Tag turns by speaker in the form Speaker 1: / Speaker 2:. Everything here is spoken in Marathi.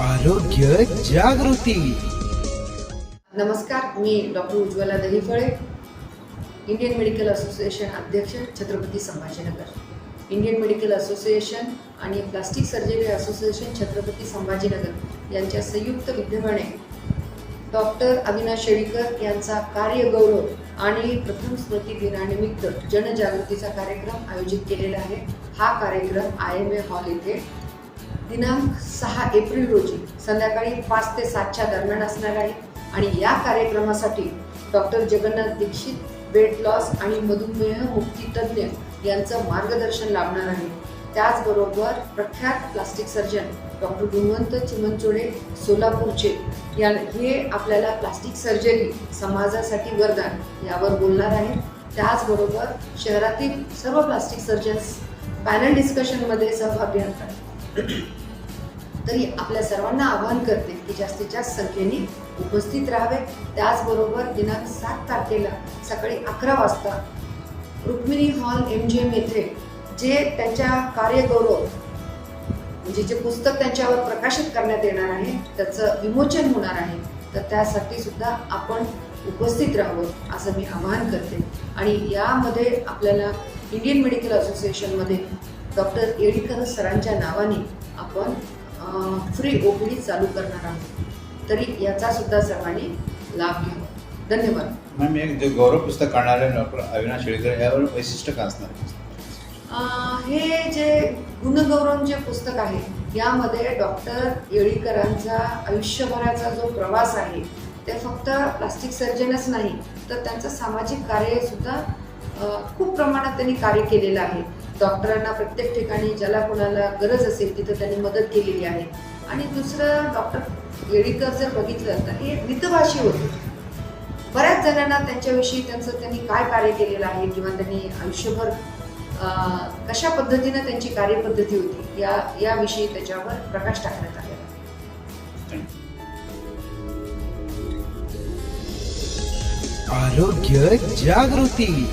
Speaker 1: आरोग्य जागृती.
Speaker 2: नमस्कार मी doctor Ujjwala Dahiphale Indian medical association अध्यक्ष Chhatrapati Sambhajinagar. Indian medical association आणि plastic surgery association Chhatrapati Sambhajinagar यांच्या संयुक्त विद्यमाने डॉक्टर अविनाश शेळीकर यांचा कार्यगौरव आणि प्रथम स्मृती दिनानिमित्त जनजागृतीचा कार्यक्रम आयोजित केलेला आहे. हा कार्यक्रम आय एम ए हॉल येथे दिनांक सहा एप्रिल रोजी संध्याकाळी पाच ते सातच्या दरम्यान असणार आहे. आणि या कार्यक्रमासाठी doctor Jagannath Dixit weight loss आणि मधुमेह मुक्ती तज्ज्ञ यांचं मार्गदर्शन लाभणार आहे. त्याचबरोबर प्रख्यात plastic surgeon doctor Gunwant Chimanchode सोलापूरचे या हे आपल्याला प्लास्टिक सर्जरी समाजासाठी वरदान यावर बोलणार आहेत. त्याचबरोबर शहरातील सर्व प्लास्टिक सर्जन्स पॅनल डिस्कशनमध्ये सहभागी असतात तरी आपल्या सर्वांना आवाहन करते की जास्तीत जास्त संख्येने उपस्थित राहावे. त्याचबरोबर दिनांक सात तारखेला सकाळी अकरा वाजता Rukmini hall M G M येथे जे त्यांच्या कार्यगौरव म्हणजे जे पुस्तक त्यांच्यावर प्रकाशित करण्यात येणार आहे त्याचं विमोचन होणार आहे तर त्यासाठी सुद्धा आपण उपस्थित राहावं असं मी आवाहन करते. आणि यामध्ये आपल्याला इंडियन मेडिकल असोसिएशनमध्ये डॉक्टर येडीकर सरांच्या नावाने आपण फ्री ओ पी डी चालू करणार आहोत. तरी याचा सुद्धा सर्वांनी लाभ घ्यावा. धन्यवाद.
Speaker 3: मॅम एक जे गौरव पुस्तक काढणारे डॉक्टर अविनाश शेळकर यावर वैशिष्ट्य का असणार?
Speaker 2: हे जे गुणगौरव जे पुस्तक आहे यामध्ये डॉक्टर येळीकरांचा आयुष्यभराचा जो प्रवास आहे ते फक्त प्लास्टिक सर्जनच नाही तर त्यांचं सामाजिक कार्य सुद्धा अं, खूप प्रमाणात त्यांनी कार्य केलेलं आहे. डॉक्टरांना प्रत्येक ठिकाणी ज्याला कोणाला गरज असेल तिथं त्यांनी मदत केलेली आहे. आणि दुसरं डॉक्टर येळीकर जर बघितलं तर हे मितभाषी होते. बऱ्याच जणांना त्यांच्याविषयी त्यांचं त्यांनी काय कार्य केलेलं आहे किंवा त्यांनी आयुष्यभर अं, कशा पद्धतीनं त्यांची कार्यपद्धती होती या याविषयी त्याच्यावर प्रकाश टाकण्यात आलेला आहे.
Speaker 1: आरोग्य जागृती.